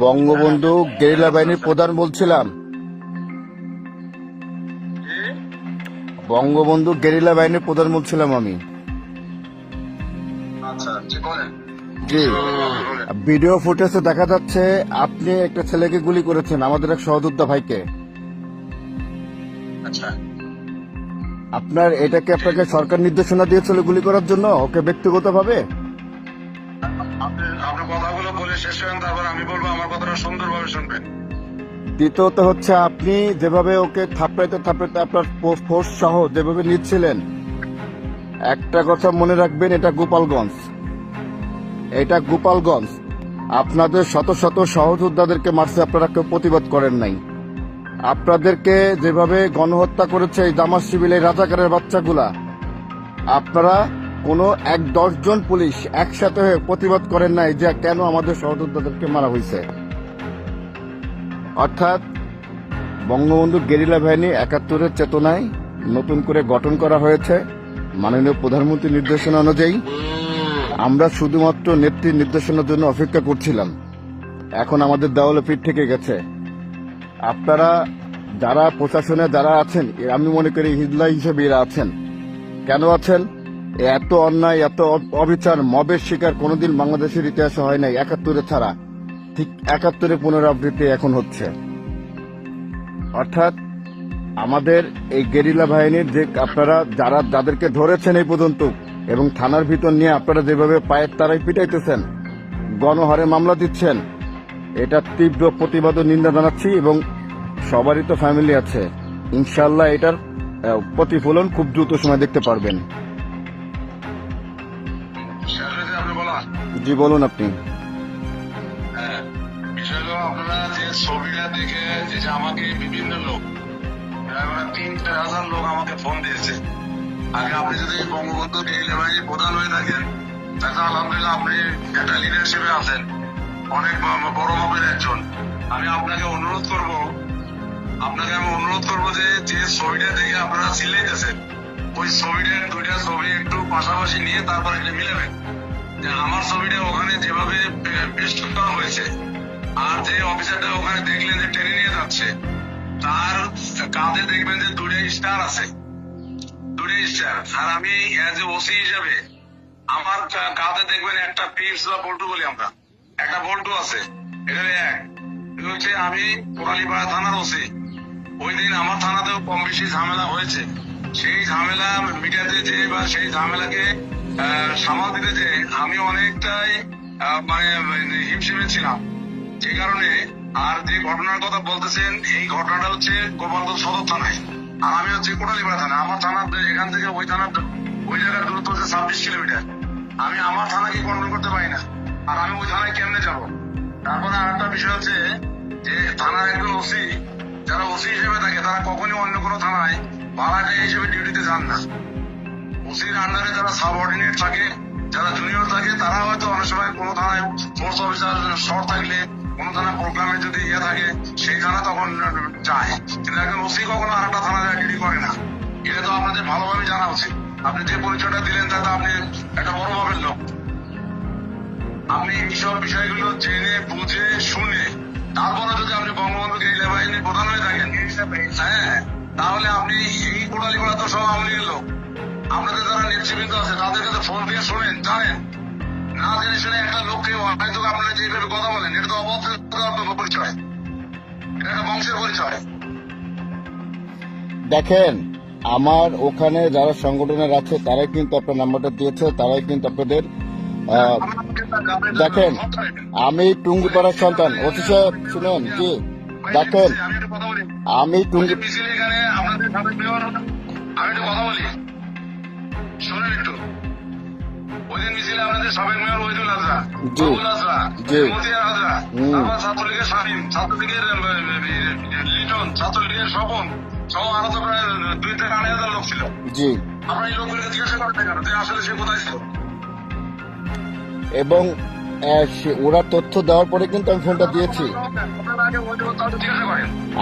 Bangabandhu guerrilla বাহিনীর প্রধান বলছিলাম। বঙ্গবন্ধু গেরিলা বাহিনীর প্রধান বলছিলাম আমি। আচ্ছা জি ভিডিও ফুটেজে দেখা যাচ্ছে আপনি একটা ছেলেকে গুলি করেছেন আমাদের এক সহযোদ্ধা ভাইকে। আচ্ছা। আপনার এটাকে আপনাকে সরকার নির্দেশনা দিয়েছিল গুলি করার জন্য ওকে ব্যক্তিগতভাবে? আপনি কথাটা সুন্দরভাবে শুনবেন। দ্বিতীয়ত হচ্ছে আপনি যেভাবে ওকে থাপড়াইতে থাপড়াইতে আপনার ফোর্স সহ যেভাবে নিচ্ছিলেন, একটা কথা মনে রাখবেন, এটা গোপালগঞ্জ। এটা গোপালগঞ্জ। আপনাদের শত শত সহযোদ্ধাদেরকে মারছে, আপনারা কেউ প্রতিবাদ করেন নাই। আপনাদেরকে যেভাবে গণহত্যা করেছে এই শিবির, এই রাজাকারের বাচ্চাগুলা, আপনারা কোনো এক দশজন পুলিশ একসাথে হয়ে প্রতিবাদ করেন নাই যে কেন আমাদের সহযোদ্ধাদেরকে মারা হয়েছে। অর্থাৎ বঙ্গবন্ধু গেরিলা বাহিনী একাত্তরের চেতনায় নতুন করে গঠন করা হয়েছে মাননীয় প্রধানমন্ত্রীর নির্দেশনা অনুযায়ী। আমরা শুধুমাত্র নেত্রীর নির্দেশনার জন্য অপেক্ষা করছিলাম। এখন আমাদের দেওয়ালে পিঠ থেকে গেছে। আপনারা যারা প্রশাসনে যারা আছেন, আমি মনে করি হিজলা হিসেবে এরা আছেন। কেন আছেন? এত অন্যায়, এত অবিচার, মবের শিকার কোনোদিন বাংলাদেশের ইতিহাসে হয় নাই একাত্তরে ছাড়া। ঠিক একাত্তরে পুনরাবৃত্তি এখন হচ্ছে। অর্থাৎ আমাদের এই গেরিলা বাহিনীর যে আপনারা যারা যাদেরকে ধরেছেন এই পর্যন্ত এবং থানার ভিতর নিয়ে আপনারা যেভাবে পায়ের তারাই পিটাইতেছেন গণহারে মামলা দিচ্ছেন এটা তীব্র প্রতিবাদ ও নিন্দা জানাচ্ছি এবং সবারই তো ফ্যামিলি আছে। ইনশাল্লাহ এটার প্রতিফলন খুব দ্রুত সময় দেখতে পারবেন। জি বলুন আপনি। ছবিটা দেখে যে আমাকে বিভিন্ন লোক মানে তিন চার হাজার লোক আমাকে ফোন দিয়েছে। আগে আপনি যদি বঙ্গবন্ধু গেরিলা প্রধান হয়ে থাকেন, তাহলে আলহামদুলিল্লাহ আপনি একটা লিডারশিপে আছেন। অনেক বড় মাপের একজন। আমি আপনাকে অনুরোধ করব, আপনাকে আমি অনুরোধ করব যে যে ছবিটা দেখে আপনারা সিলাইতেছেন ওই ছবিটার দুইটা ছবি একটু পাশাপাশি নিয়ে তারপর এটা মিলাবেন। যে আমার ছবিটা ওখানে যেভাবে পেস্ট করা হয়েছে আর যে অফিসারটা ওখানে দেখলেন যে টেনে নিয়ে যাচ্ছে, তার কাঁধে দেখবেন যে দুটো স্টার আছে। স্টার। আর আমি এ ওসি হিসাবে আমার কাঁধে দেখবেন একটা পিপস বা বল্টু বলি আমরা। একটা বল্টু আছে এক। হচ্ছে আমি থানার ওসি ওই দিন আমার থানাতেও কম বেশি ঝামেলা হয়েছে। সেই ঝামেলা মিটাতে যে বা সেই ঝামেলাকে সামাল দিতে যে আমি অনেকটাই মানে হিমশিমে ছিলাম। যে কারণে আর যে ঘটনার কথা বলতেছেন, এই ঘটনাটা হচ্ছে গোপালগঞ্জ সদর থানায়। আর আমি হচ্ছে কোটালীপাড়া থানা। আমার থানা এখান থেকে ওই থানা ওই জায়গার দূরত্ব হচ্ছে ছাব্বিশ কিলোমিটার। আমি আমার থানাকে কন্ট্রোল করতে পারি না? আর আমি ওই থানায় কেমনে যাব? তারপরে আর একটা বিষয় হচ্ছে যে থানার একজন ওসি, যারা ওসি হিসেবে থাকে, তারা কখনই অন্য কোনো থানায় ভাড়াটে হিসেবে ডিউটিতে যান না। ওসির আন্ডারে যারা সাবঅর্ডিনেট থাকে, যারা জুনিয়র থাকে, তারা হয়তো অনেক সময় কোনো থানায় ফোর্স অফিসার শর্ট থাকলে কোনো থানা প্রোগ্রামে যদি ইয়ে থাকে সেই থানা তখন যায়। কিন্তু একজন ওসি কখনো আর একটা থানা ডিউটি করে না। এটা তো আপনাদের ভালোভাবে জানা উচিত। আপনি যে পরিচয়টা দিলেন তাতে আপনি একটা বড় ভাবের লোক। আপনি এইসব বিষয়গুলো জেনে বুঝে শুনে তারপরে যদি আপনি বঙ্গবন্ধু গেরিলা বাহিনীর প্রধান হয়ে থাকেন হ্যাঁ তাহলে আপনি এই কোটালি করা তো সব আওয়ামী লীগের লোক। আপনাদের যারা নেতৃবৃন্দ আছে তাদের কাছে ফোন দিয়ে শোনেন জানেন। না জেনে শুনে একটা লোককে হয়তো আপনারা যেভাবে কথা বলেন এটা তো পরিচয়। এটা বংশের পরিচয়। দেখেন আমার ওখানে যারা সংগঠনের আছে তারাই কিন্তু আপনার নাম্বারটা দিয়েছে তারাই কিন্তু আপনাদের দেখেন আমি টুঙ্গিপাড়ার সন্তান। অথচ শুনেন জি দেখেন আমি টুঙ্গি আমি একটু কথা বলি। শোনেন একটু। ওই দিন মিছিলে সাবেক মেয়র জি। বাবুল। মতিয়ার আজরা তারপর ছাত্রলীগের স্বাধীন ছাত্রলীগের লিটন ছাত্রলীগের স্বপন সহ আরও তো প্রায় দুই থেকে আড়াই হাজার লোক ছিল। জি। আমরা এই লোকগুলোকে জিজ্ঞাসা করতে কেন যে আসলে সে কোথায় ছিল। এবং ওরা তথ্য দেওয়ার পরে কিন্তু আমি ফোনটা দিয়েছি।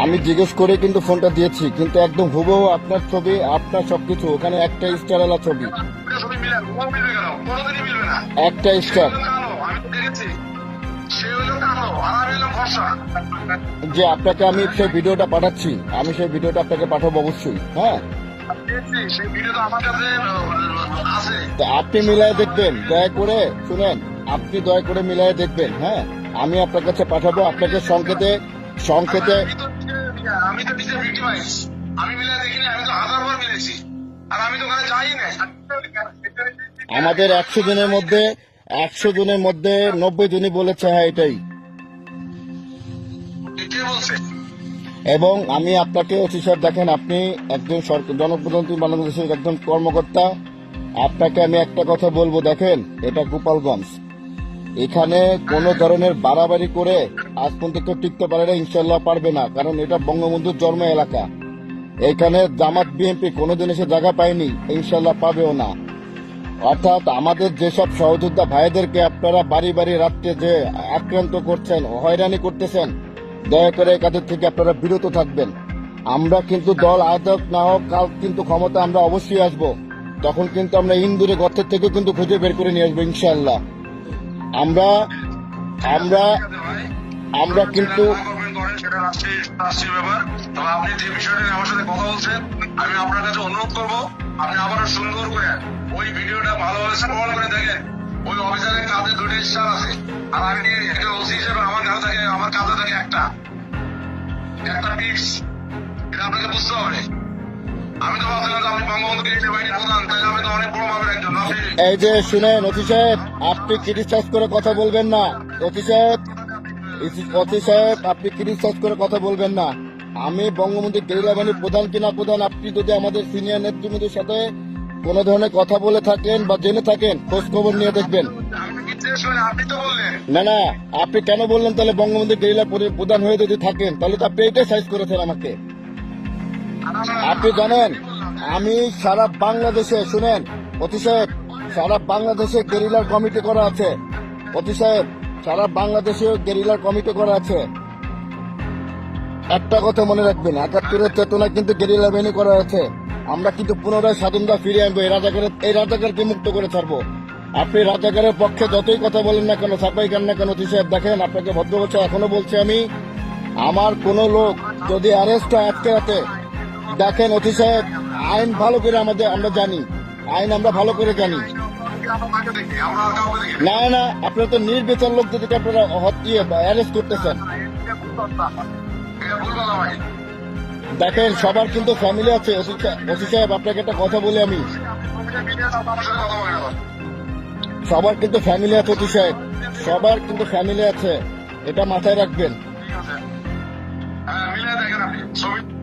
আমি জিজ্ঞেস করে কিন্তু ফোনটা দিয়েছি কিন্তু একদম হুবহু আপনার ছবি আপনার সবকিছু ওখানে একটা স্টারওয়ালা ছবি। একটা স্টার যে আপনাকে আমি সেই ভিডিওটা পাঠাচ্ছি আমি সেই ভিডিওটা আপনাকে পাঠাবো অবশ্যই হ্যাঁ? আপনি মিলাই দেখবেন দয়া করে শুনেন আপনি দয়া করে মিলাই দেখবেন হ্যাঁ? আমি আপনার কাছে পাঠাবো আপনাকে সংকেতে সংকেতে আমি তো নিজে- আমি তো ভিক্টিমাইজ আমি মিলে দেখিনি আমি তো হাজার বার মিলেছি আমাদের একশো জনের মধ্যে একশো জনের মধ্যে নব্বই জনই বলেছে হ্যাঁ এটাই। এবং আমি আপনাকে ওসি সাহেব দেখেন আপনি একজন জনপ্রতিনিধি বাংলাদেশের একজন কর্মকর্তা। আপনাকে আমি একটা কথা বলব দেখেন এটা গোপালগঞ্জ। এখানে কোনো ধরনের বাড়াবাড়ি করে আজ পর্যন্ত কেউ টিকতে পারে না ইনশাল্লাহ পারবে না কারণ এটা বঙ্গবন্ধুর জন্ম এলাকা। এখানে জামাত বিএনপি কোনোদিন এসে জায়গা পায়নি, ইনশাল্লাহ পাবেও না। অর্থাৎ আমাদের যেসব সহযোদ্ধা ভাইদেরকে আপনারা বাড়ি বাড়ি রাত্রে যে আক্রান্ত করছেন, হয়রানি করতেছেন, দয়া করে এই কাজের থেকে আপনারা বিরত থাকবেন। আমরা কিন্তু দল আয়তক না হোক, কাল কিন্তু ক্ষমতা আমরা অবশ্যই আসব। তখন কিন্তু আমরা ইন্দুরে গর্তের থেকে কিন্তু খুঁজে বের করে নিয়ে আসব, ইনশাল্লাহ। আমরা আমরা আমরা কিন্তু সেটা রাষ্ট্রীয় রাষ্ট্রীয় ব্যাপার। তবে আপনি যে বিষয়টা নিয়ে আমার সাথে কথা বলছেন, আমি আপনার কাছে অনুরোধ করব, আপনি আবারও সুন্দর করে ওই ভিডিওটা ভালোভাবে প্রমাণ করে দেখেন। ওই অফিসারের কাঁধে দুটো স্টার আছে। আর আমি একজন ওসি হিসেবে আমার কাছে থাকে, আমার কাঁধে থাকে একটা। একটা টিপস এটা আপনাকে বুঝতে হবে। এই যে শুনেন অতি আপনি ক্রিটিসাইজ করে কথা বলবেন না। অতি অতি সাহেব, আপনি করে কথা বলবেন না। আমি বঙ্গবন্ধু গেরিলা প্রধান কিনা প্রধান, আপনি যদি আমাদের সিনিয়র নেতৃবৃন্দের সাথে কোনো ধরনের কথা বলে থাকেন বা জেনে থাকেন খোঁজ খবর নিয়ে দেখবেন। না না, আপনি কেন বললেন তাহলে বঙ্গবন্ধু গেরিলা পরি- প্রধান হয়ে যদি থাকেন, তাহলে তো আপনি এটাই সাইজ করেছেন আমাকে। আপনি জানেন, আমি সারা বাংলাদেশে, শুনেন অতি সাহেব, সারা বাংলাদেশে গেরিলার কমিটি করা আছে। অতি সাহেব সারা বাংলাদেশে গেরিলার কমিটি করা আছে। একটা কথা মনে রাখবেন, একাত্তরের চেতনা কিন্তু গেরিলা বাহিনী করা আছে। আমরা কিন্তু পুনরায় স্বাধীনতা ফিরে আনব, এই রাজাকারের এই রাজাকারকে মুক্ত করে ছাড়বো। আপনি রাজাকারের পক্ষে যতই কথা বলেন না কেন, ছাপাই কেন না কেন সাহেব, দেখেন আপনাকে ভদ্র বলছে এখনও বলছি আমি, আমার কোন লোক যদি অ্যারেস্ট হয় আজকে রাতে, দেখেন অতি সাহেব, আইন ভালো করে আমাদের আমরা জানি, আইন আমরা ভালো করে জানি। না না আপনারা তো নির্বিচার লোক যদি আপনারা হত- ইয়ে অ্যারেস্ট করতেছেন। দেখেন সবার কিন্তু ফ্যামিলি আছে। ওসি সাহেব- ওসি আপনাকে একটা কথা বলি আমি। সবার কিন্তু ফ্যামিলি আছে অতি সাহেব। সবার কিন্তু ফ্যামিলি আছে। এটা মাথায় রাখবেন। হ্যাঁ মিলে দেখেন আপনি।